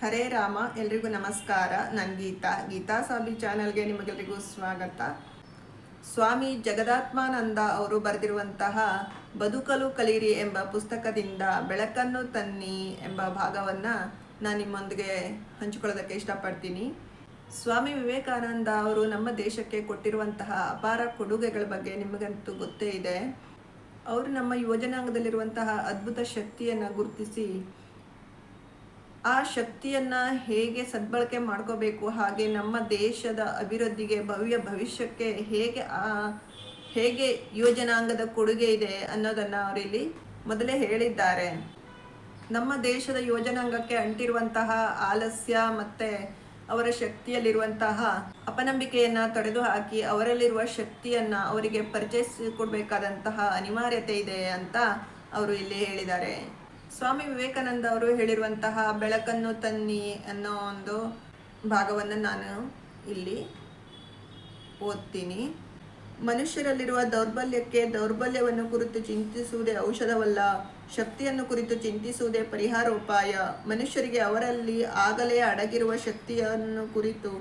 ಹರೇ ರಾಮ, ಎಲ್ರಿಗೂ ನಮಸ್ಕಾರ. ನಾನು ಗೀತಾ. ಗೀತಾ ಸಾಬಿ ಚಾನಲ್ಗೆ ನಿಮಗೆಲ್ರಿಗೂ ಸ್ವಾಗತ. ಸ್ವಾಮಿ ಜಗದಾತ್ಮಾನಂದ ಅವರು ಬರೆದಿರುವಂತಹ ಬದುಕಲು ಕಲಿಯಿರಿ ಎಂಬ ಪುಸ್ತಕದಿಂದ ಬೆಳಕನ್ನು ತನ್ನಿ ಎಂಬ ಭಾಗವನ್ನು ನಾನು ನಿಮ್ಮೊಂದಿಗೆ ಹಂಚಿಕೊಳ್ಳೋದಕ್ಕೆ ಇಷ್ಟಪಡ್ತೀನಿ. ಸ್ವಾಮಿ ವಿವೇಕಾನಂದ ಅವರು ನಮ್ಮ ದೇಶಕ್ಕೆ ಕೊಟ್ಟಿರುವಂತಹ ಅಪಾರ ಕೊಡುಗೆಗಳ ಬಗ್ಗೆ ನಿಮಗಂತೂ ಗೊತ್ತೇ ಇದೆ. ಅವರು ನಮ್ಮ ಯುವಜನಾಂಗದಲ್ಲಿರುವಂತಹ ಅದ್ಭುತ ಶಕ್ತಿಯನ್ನು ಗುರುತಿಸಿ ಆ ಶಕ್ತಿಯನ್ನ ಹೇಗೆ ಸದ್ಬಳಕೆ ಮಾಡ್ಕೋಬೇಕು, ಹಾಗೆ ನಮ್ಮ ದೇಶದ ಅಭಿವೃದ್ಧಿಗೆ, ಭವ್ಯ ಭವಿಷ್ಯಕ್ಕೆ ಹೇಗೆ ಆ, ಹೇಗೆ ಯೋಜನಾಂಗದ ಕೊಡುಗೆ ಇದೆ ಅನ್ನೋದನ್ನ ಅವರಿಲ್ಲಿ ಮೊದಲೇ ಹೇಳಿದ್ದಾರೆ. ನಮ್ಮ ದೇಶದ ಯೋಜನಾಂಗಕ್ಕೆ ಅಂಟಿರುವಂತಹ ಆಲಸ್ಯ ಮತ್ತೆ ಅವರ ಶಕ್ತಿಯಲ್ಲಿರುವಂತಹ ಅಪನಂಬಿಕೆಯನ್ನ ತೊಡೆದು ಹಾಕಿ ಅವರಲ್ಲಿರುವ ಶಕ್ತಿಯನ್ನ ಅವರಿಗೆ ಪರಿಚಯಿಸಿಕೊಡ್ಬೇಕಾದಂತಹ ಅನಿವಾರ್ಯತೆ ಇದೆ ಅಂತ ಅವರು ಇಲ್ಲಿ ಹೇಳಿದ್ದಾರೆ. ಸ್ವಾಮಿ ವಿವೇಕಾನಂದ ಅವರು ಹೇಳಿರುವಂತಹ ಬೆಳಕನ್ನು ತನ್ನಿ ಅನ್ನೋ ಒಂದು ಭಾಗವನ್ನು ನಾನು ಇಲ್ಲಿ ಓದ್ತೀನಿ. ಮನುಷ್ಯರಲ್ಲಿರುವ ದೌರ್ಬಲ್ಯಕ್ಕೆ ದೌರ್ಬಲ್ಯವನ್ನು ಕುರಿತು ಚಿಂತಿಸುವುದೇ ಔಷಧವಲ್ಲ, ಶಕ್ತಿಯನ್ನು ಕುರಿತು ಚಿಂತಿಸುವುದೇ ಪರಿಹಾರೋಪಾಯ. ಮನುಷ್ಯರಿಗೆ ಅವರಲ್ಲಿ ಆಗಲೇ ಅಡಗಿರುವ ಶಕ್ತಿಯನ್ನು ಕುರಿತು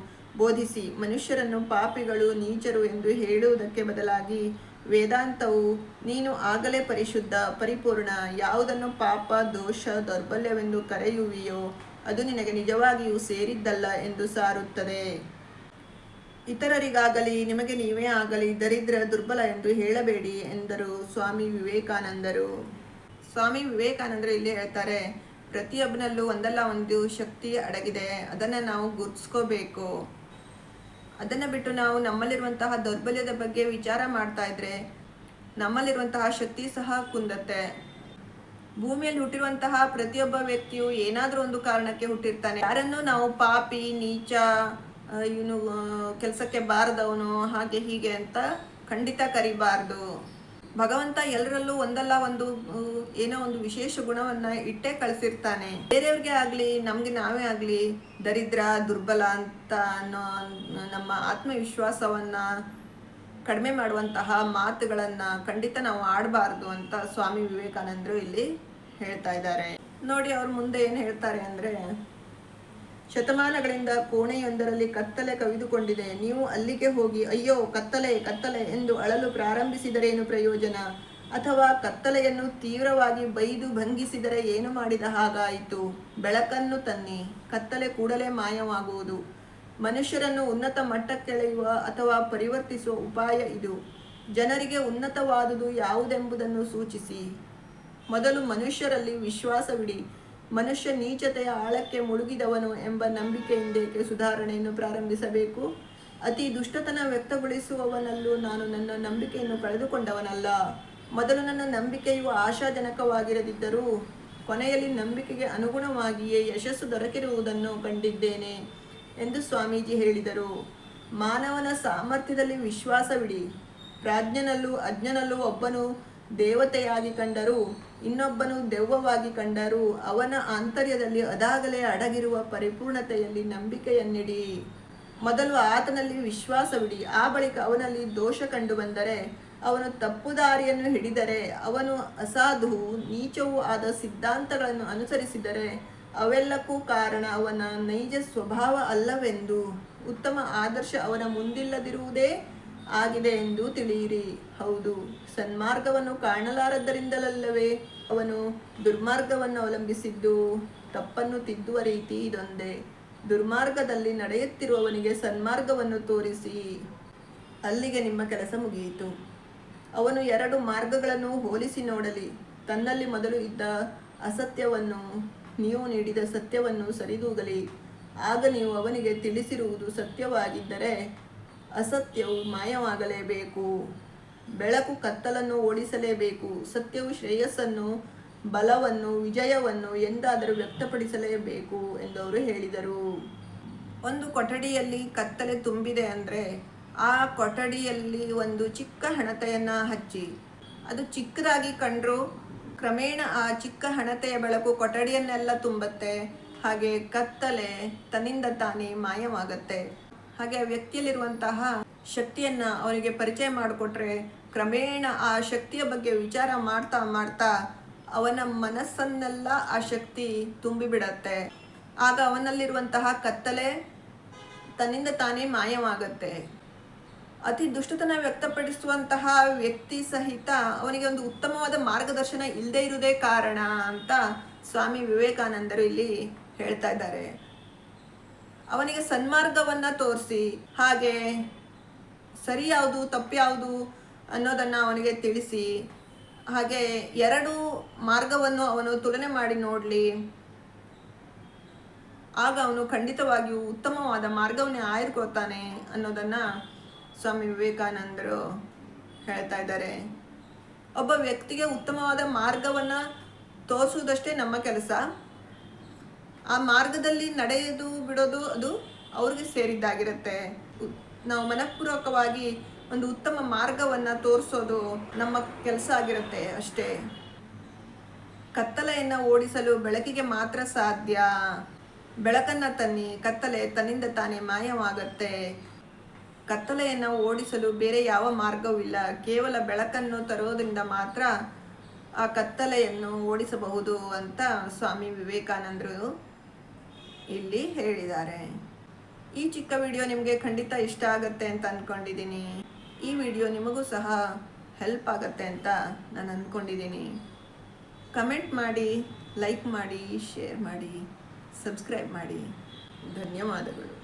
ಬೋಧಿಸಿ ಮನುಷ್ಯರನ್ನು ಪಾಪಿಗಳು, ನೀಚರು ಎಂದು ಹೇಳುವುದಕ್ಕೆ ಬದಲಾಗಿ ವೇದಾಂತವು, ನೀನು ಆಗಲೇ ಪರಿಶುದ್ಧ, ಪರಿಪೂರ್ಣ, ಯಾವುದನ್ನು ಪಾಪ, ದೋಷ, ದೌರ್ಬಲ್ಯವೆಂದು ಕರೆಯುವಿಯೋ, ಅದು ನಿನಗೆ ನಿಜವಾಗಿಯೂ ಸೇರಿದ್ದಲ್ಲ ಎಂದು ಸಾರುತ್ತದೆ. ಇತರರಿಗಾಗಲಿ, ನಿಮಗೆ ನೀವೇ ಆಗಲಿ ದರಿದ್ರ, ದುರ್ಬಲ ಎಂದು ಹೇಳಬೇಡಿ ಎಂದರು ಸ್ವಾಮಿ ವಿವೇಕಾನಂದರು. ಸ್ವಾಮಿ ವಿವೇಕಾನಂದರು ಇಲ್ಲಿ ಹೇಳ್ತಾರೆ, ಪ್ರತಿಯೊಬ್ಬನಲ್ಲೂ ಒಂದಲ್ಲ ಒಂದು ಶಕ್ತಿ ಅಡಗಿದೆ, ಅದನ್ನು ನಾವು ಗುರ್ತಿಸ್ಕೋಬೇಕು. ಅದನ್ನು ಬಿಟ್ಟು ನಾವು ನಮ್ಮಲ್ಲಿರುವಂತಹ ದೌರ್ಬಲ್ಯದ ಬಗ್ಗೆ ವಿಚಾರ ಮಾಡ್ತಾ ಇದ್ರೆ ನಮ್ಮಲ್ಲಿರುವಂತಹ ಶಕ್ತಿ ಸಹ ಕುಂದತ್ತೆ. ಭೂಮಿಯಲ್ಲಿ ಹುಟ್ಟಿರುವಂತಹ ಪ್ರತಿಯೊಬ್ಬ ವ್ಯಕ್ತಿಯು ಏನಾದರೂ ಒಂದು ಕಾರಣಕ್ಕೆ ಹುಟ್ಟಿರ್ತಾನೆ. ಯಾರನ್ನು ನಾವು ಪಾಪಿ, ನೀಚ ಇವನು ಕೆಲಸಕ್ಕೆ ಬಾರದವನು, ಹಾಗೆ ಹೀಗೆ ಅಂತ ಖಂಡಿತ ಕರಿಬಾರ್ದು. ಭಗವಂತ ಎಲ್ಲರಲ್ಲೂ ಒಂದಲ್ಲ ಒಂದು ಏನೋ ಒಂದು ವಿಶೇಷ ಗುಣವನ್ನ ಇಟ್ಟೇ ಕಳಿಸಿರ್ತಾನೆ. ಬೇರೆಯವ್ರಿಗೆ ಆಗ್ಲಿ, ನಮ್ಗೆ ನಾವೇ ಆಗ್ಲಿ, ದರಿದ್ರ, ದುರ್ಬಲ ಅಂತ ಅನ್ನೋ ನಮ್ಮ ಆತ್ಮವಿಶ್ವಾಸವನ್ನ ಕಡಿಮೆ ಮಾಡುವಂತಹ ಮಾತುಗಳನ್ನ ಖಂಡಿತ ನಾವು ಆಡಬಾರ್ದು ಅಂತ ಸ್ವಾಮಿ ವಿವೇಕಾನಂದರು ಇಲ್ಲಿ ಹೇಳ್ತಾ ಇದ್ದಾರೆ. ನೋಡಿ ಅವ್ರ ಮುಂದೆ ಏನು ಹೇಳ್ತಾರೆ ಅಂದ್ರೆ ಶತಮಾನಗಳಿಂದ ಕೋಣೆಯೊಂದರಲ್ಲಿ ಕತ್ತಲೆ ಕವಿದುಕೊಂಡಿದೆ. ನೀವು ಅಲ್ಲಿಗೆ ಹೋಗಿ, ಅಯ್ಯೋ, ಕತ್ತಲೆ ಕತ್ತಲೆ ಎಂದು ಅಳಲು ಪ್ರಾರಂಭಿಸಿದರೇನು ಪ್ರಯೋಜನ? ಅಥವಾ ಕತ್ತಲೆಯನ್ನು ತೀವ್ರವಾಗಿ ಬೈದು ಭಂಗಿಸಿದರೆ ಏನು ಮಾಡಿದ ಹಾಗಾಯಿತು? ಬೆಳಕನ್ನು ತನ್ನಿ, ಕತ್ತಲೆ ಕೂಡಲೇ ಮಾಯವಾಗುವುದು. ಮನುಷ್ಯರನ್ನು ಉನ್ನತ ಮಟ್ಟಕ್ಕೆಳೆಯುವ ಅಥವಾ ಪರಿವರ್ತಿಸುವ ಉಪಾಯ ಇದು. ಜನರಿಗೆ ಉನ್ನತವಾದುದು ಯಾವುದೆಂಬುದನ್ನು ಸೂಚಿಸಿ. ಮೊದಲು ಮನುಷ್ಯರಲ್ಲಿ ವಿಶ್ವಾಸವಿಡಿ. ಮನುಷ್ಯ ನೀಚತೆಯ ಆಳಕ್ಕೆ ಮುಳುಗಿದವನು ಎಂಬ ನಂಬಿಕೆಯಿಂದೇಕೆ ಸುಧಾರಣೆಯನ್ನು ಪ್ರಾರಂಭಿಸಬೇಕು? ಅತಿ ದುಷ್ಟತನ ವ್ಯಕ್ತಗೊಳಿಸುವವನಲ್ಲೂ ನಾನು ನನ್ನ ನಂಬಿಕೆಯನ್ನು ಕಳೆದುಕೊಂಡವನಲ್ಲ. ಮೊದಲು ನನ್ನ ನಂಬಿಕೆಯು ಆಶಾಜನಕವಾಗಿರದಿದ್ದರೂ ಕೊನೆಯಲ್ಲಿ ನಂಬಿಕೆಗೆ ಅನುಗುಣವಾಗಿಯೇ ಯಶಸ್ಸು ದೊರಕಿರುವುದನ್ನು ಕಂಡಿದ್ದೇನೆ ಎಂದು ಸ್ವಾಮೀಜಿ ಹೇಳಿದರು. ಮಾನವನ ಸಾಮರ್ಥ್ಯದಲ್ಲಿ ವಿಶ್ವಾಸವಿಡಿ. ಪ್ರಾಜ್ಞನಲ್ಲೂ ಅಜ್ಞನಲ್ಲೂ ಒಬ್ಬನು ದೇವತೆಯಾಗಿ ಕಂಡರು, ಇನ್ನೊಬ್ಬನು ದೆವ್ವವಾಗಿ ಕಂಡರು, ಅವನ ಆಂತರ್ಯದಲ್ಲಿ ಅದಾಗಲೇ ಅಡಗಿರುವ ಪರಿಪೂರ್ಣತೆಯಲ್ಲಿ ನಂಬಿಕೆಯನ್ನಿಡಿ. ಮೊದಲು ಆತನಲ್ಲಿ ವಿಶ್ವಾಸವಿಡಿ, ಆ ಬಳಿಕ ಅವನಲ್ಲಿ ದೋಷ ಕಂಡು ಬಂದರೆ, ಅವನು ತಪ್ಪು ದಾರಿಯನ್ನು ಹಿಡಿದರೆ, ಅವನು ಅಸಾಧು ನೀಚವೂ ಆದ ಸಿದ್ಧಾಂತಗಳನ್ನು ಅನುಸರಿಸಿದರೆ, ಅವೆಲ್ಲಕ್ಕೂ ಕಾರಣ ಅವನ ನೈಜ ಸ್ವಭಾವ ಅಲ್ಲವೆಂದು. ಉತ್ತಮ ಆದರ್ಶ ಅವನ ಮುಂದಿಲ್ಲದಿರುವುದೇ? ಆಗಿದೆ ಎಂದು ತಿಳಿಯಿರಿ. ಹೌದು, ಸನ್ಮಾರ್ಗವನ್ನು ಕಾಣಲಾರದ್ದರಿಂದಲಲ್ಲವೇ ಅವನು ದುರ್ಮಾರ್ಗವನ್ನು ಅವಲಂಬಿಸಿದ್ದು. ತಪ್ಪನ್ನು ತಿದ್ದುವ ರೀತಿ ಇದೊಂದೇ. ದುರ್ಮಾರ್ಗದಲ್ಲಿ ನಡೆಯುತ್ತಿರುವವನಿಗೆ ಸನ್ಮಾರ್ಗವನ್ನು ತೋರಿಸಿ. ಅಲ್ಲಿಗೆ ನಿಮ್ಮ ಕೆಲಸ ಮುಗಿಯಿತು. ಅವನು ಎರಡು ಮಾರ್ಗಗಳನ್ನು ಹೋಲಿಸಿ ನೋಡಲಿ. ತನ್ನಲ್ಲಿ ಮೊದಲು ಇದ್ದ ಅಸತ್ಯವನ್ನು, ನೀವು ನೀಡಿದ ಸತ್ಯವನ್ನು ಸರಿದೂಗಲಿ. ಆಗ ನೀವು ಅವನಿಗೆ ತಿಳಿಸಿರುವುದು ಸತ್ಯವಾಗಿದ್ದರೆ ಅಸತ್ಯವು ಮಾಯವಾಗಲೇಬೇಕು. ಬೆಳಕು ಕತ್ತಲನ್ನು ಓಡಿಸಲೇಬೇಕು. ಸತ್ಯವು ಶ್ರೇಯಸ್ಸನ್ನು, ಬಲವನ್ನು, ವಿಜಯವನ್ನು ಎಂದಾದರೂ ವ್ಯಕ್ತಪಡಿಸಲೇಬೇಕು ಎಂದು ಅವರು ಹೇಳಿದರು. ಒಂದು ಕೊಠಡಿಯಲ್ಲಿ ಕತ್ತಲೆ ತುಂಬಿದೆ ಅಂದರೆ ಆ ಕೊಠಡಿಯಲ್ಲಿ ಒಂದು ಚಿಕ್ಕ ಹಣತೆಯನ್ನು ಹಚ್ಚಿ. ಅದು ಚಿಕ್ಕದಾಗಿ ಕಂಡರೂ ಕ್ರಮೇಣ ಆ ಚಿಕ್ಕ ಹಣತೆಯ ಬೆಳಕು ಕೊಠಡಿಯನ್ನೆಲ್ಲ ತುಂಬತ್ತೆ. ಹಾಗೆ ಕತ್ತಲೆ ತನ್ನಿಂದ ತಾನೇ ಮಾಯವಾಗತ್ತೆ. ಹಾಗೆ ಆ ವ್ಯಕ್ತಿಯಲ್ಲಿರುವಂತಹ ಶಕ್ತಿಯನ್ನ ಅವರಿಗೆ ಪರಿಚಯ ಮಾಡಿಕೊಟ್ರೆ ಕ್ರಮೇಣ ಆ ಶಕ್ತಿಯ ಬಗ್ಗೆ ವಿಚಾರ ಮಾಡ್ತಾ ಮಾಡ್ತಾ ಅವನ ಮನಸ್ಸನ್ನೆಲ್ಲ ಆ ಶಕ್ತಿ ತುಂಬಿಬಿಡತ್ತೆ. ಆಗ ಅವನಲ್ಲಿರುವಂತಹ ಕತ್ತಲೆ ತನ್ನಿಂದ ತಾನೇ ಮಾಯವಾಗುತ್ತೆ. ಅತಿ ದುಷ್ಟತನ ವ್ಯಕ್ತಪಡಿಸುವಂತಹ ವ್ಯಕ್ತಿ ಸಹಿತ ಅವನಿಗೆ ಒಂದು ಉತ್ತಮವಾದ ಮಾರ್ಗದರ್ಶನ ಇಲ್ಲದೇ ಇರುವುದೇ ಕಾರಣ ಅಂತ ಸ್ವಾಮಿ ವಿವೇಕಾನಂದರು ಇಲ್ಲಿ ಹೇಳ್ತಾ ಇದ್ದಾರೆ. ಅವನಿಗೆ ಸನ್ಮಾರ್ಗವನ್ನ ತೋರಿಸಿ, ಹಾಗೆ ಸರಿ ಯಾವುದು, ತಪ್ಪು ಯಾವುದು ಅನ್ನೋದನ್ನು ಅವನಿಗೆ ತಿಳಿಸಿ, ಹಾಗೆ ಎರಡು ಮಾರ್ಗವನ್ನು ಅವನು ತುಲನೆ ಮಾಡಿ ನೋಡಲಿ. ಆಗ ಅವನು ಖಂಡಿತವಾಗಿಯೂ ಉತ್ತಮವಾದ ಮಾರ್ಗವನ್ನೇ ಆಯ್ದುಕೊಳ್ತಾನೆ ಅನ್ನೋದನ್ನು ಸ್ವಾಮಿ ವಿವೇಕಾನಂದರು ಹೇಳ್ತಾ ಇದ್ದಾರೆ. ಒಬ್ಬ ವ್ಯಕ್ತಿಗೆ ಉತ್ತಮವಾದ ಮಾರ್ಗವನ್ನು ತೋರಿಸುವುದಷ್ಟೇ ನಮ್ಮ ಕೆಲಸ. ಆ ಮಾರ್ಗದಲ್ಲಿ ನಡೆಯೋದು ಬಿಡೋದು ಅದು ಅವ್ರಿಗೆ ಸೇರಿದ್ದಾಗಿರುತ್ತೆ. ನಾವು ಮನಃಪೂರ್ವಕವಾಗಿ ಒಂದು ಉತ್ತಮ ಮಾರ್ಗವನ್ನು ತೋರಿಸೋದು ನಮ್ಮ ಕೆಲಸ ಆಗಿರುತ್ತೆ ಅಷ್ಟೇ. ಕತ್ತಲೆಯನ್ನು ಓಡಿಸಲು ಬೆಳಕಿಗೆ ಮಾತ್ರ ಸಾಧ್ಯ. ಬೆಳಕನ್ನು ತನ್ನಿ, ಕತ್ತಲೆ ತನ್ನಿಂದ ತಾನೇ ಮಾಯವಾಗತ್ತೆ. ಕತ್ತಲೆಯನ್ನು ಓಡಿಸಲು ಬೇರೆ ಯಾವ ಮಾರ್ಗವೂ ಇಲ್ಲ. ಕೇವಲ ಬೆಳಕನ್ನು ತರೋದ್ರಿಂದ ಮಾತ್ರ ಆ ಕತ್ತಲೆಯನ್ನು ಓಡಿಸಬಹುದು ಅಂತ ಸ್ವಾಮಿ ವಿವೇಕಾನಂದರು ಇಲ್ಲಿ ಹೇಳಿದ್ದಾರೆ. ಈ ಚಿಕ್ಕ ವಿಡಿಯೋ ನಿಮಗೆ ಖಂಡಿತ ಇಷ್ಟ ಆಗುತ್ತೆ ಅಂತ ಅಂದ್ಕೊಂಡಿದ್ದೀನಿ ಈ ವಿಡಿಯೋ ನಿಮಗೂ ಸಹ ಹೆಲ್ಪ್ ಆಗುತ್ತೆ ಅಂತ ನಾನು ಅಂದ್ಕೊಂಡಿದ್ದೀನಿ ಕಮೆಂಟ್ ಮಾಡಿ ಲೈಕ್ ಮಾಡಿ ಶೇರ್ ಮಾಡಿ ಸಬ್ಸ್ಕ್ರೈಬ್ ಮಾಡಿ. ಧನ್ಯವಾದಗಳು.